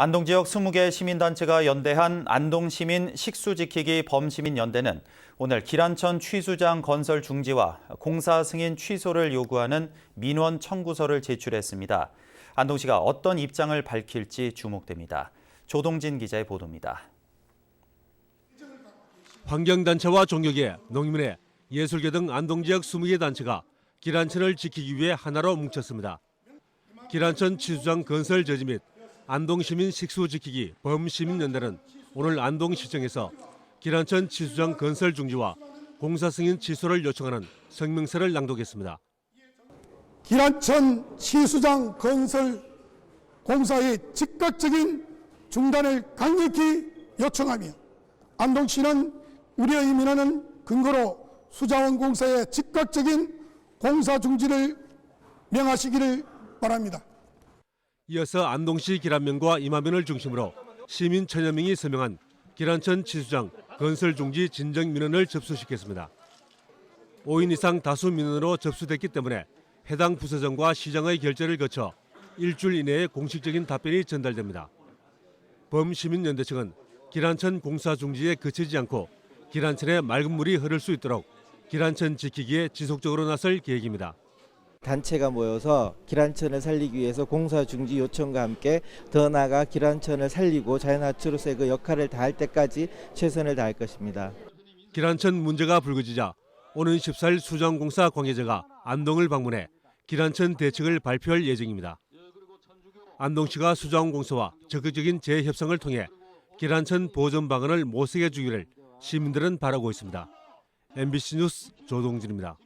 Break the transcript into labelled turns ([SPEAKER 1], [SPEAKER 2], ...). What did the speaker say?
[SPEAKER 1] 안동 지역 20개 시민단체가 연대한 안동시민 식수지키기 범시민연대는 오늘 기란천 취수장 건설 중지와 공사 승인 취소를 요구하는 민원 청구서를 제출했습니다. 안동시가 어떤 입장을 밝힐지 주목됩니다. 조동진 기자의 보도입니다.
[SPEAKER 2] 환경단체와 종교계, 농민회, 예술계 등 안동 지역 20개 단체가 기란천을 지키기 위해 하나로 뭉쳤습니다. 기란천 취수장 건설 저지 및 안동시민 식수 지키기 범시민연대는 오늘 안동시청에서 기란천 취수장 건설 중지와 공사 승인 취소를 요청하는 성명서를 낭독했습니다.
[SPEAKER 3] 기란천 치수장 건설 공사의 즉각적인 중단을 강력히 요청하며 안동시는 우리의 민원은 근거로 수자원 공사의 즉각적인 공사 중지를 명하시기를 바랍니다.
[SPEAKER 2] 이어서 안동시 기란면과 이마면을 중심으로 시민 천여 명이 서명한 기란천 치수장 건설 중지 진정 민원을 접수시켰습니다. 5인 이상 다수 민원으로 접수됐기 때문에 해당 부서장과 시장의 결재를 거쳐 일주일 이내에 공식적인 답변이 전달됩니다. 범시민연대 측은 기란천 공사 중지에 그치지 않고 기란천에 맑은 물이 흐를 수 있도록 기란천 지키기에 지속적으로 나설 계획입니다.
[SPEAKER 4] 단체가 모여서 기란천을 살리기 위해서 공사 중지 요청과 함께 더 나아가 기란천을 살리고 자연하추로서의 그 역할을 다할 때까지 최선을 다할 것입니다.
[SPEAKER 2] 기란천 문제가 불거지자 오는 14일 수정공사 관계자가 안동을 방문해 기란천 대책을 발표할 예정입니다. 안동시가 수정공사와 적극적인 재협상을 통해 기란천 보존 방안을 모색해 주기를 시민들은 바라고 있습니다. MBC 뉴스 조동진입니다.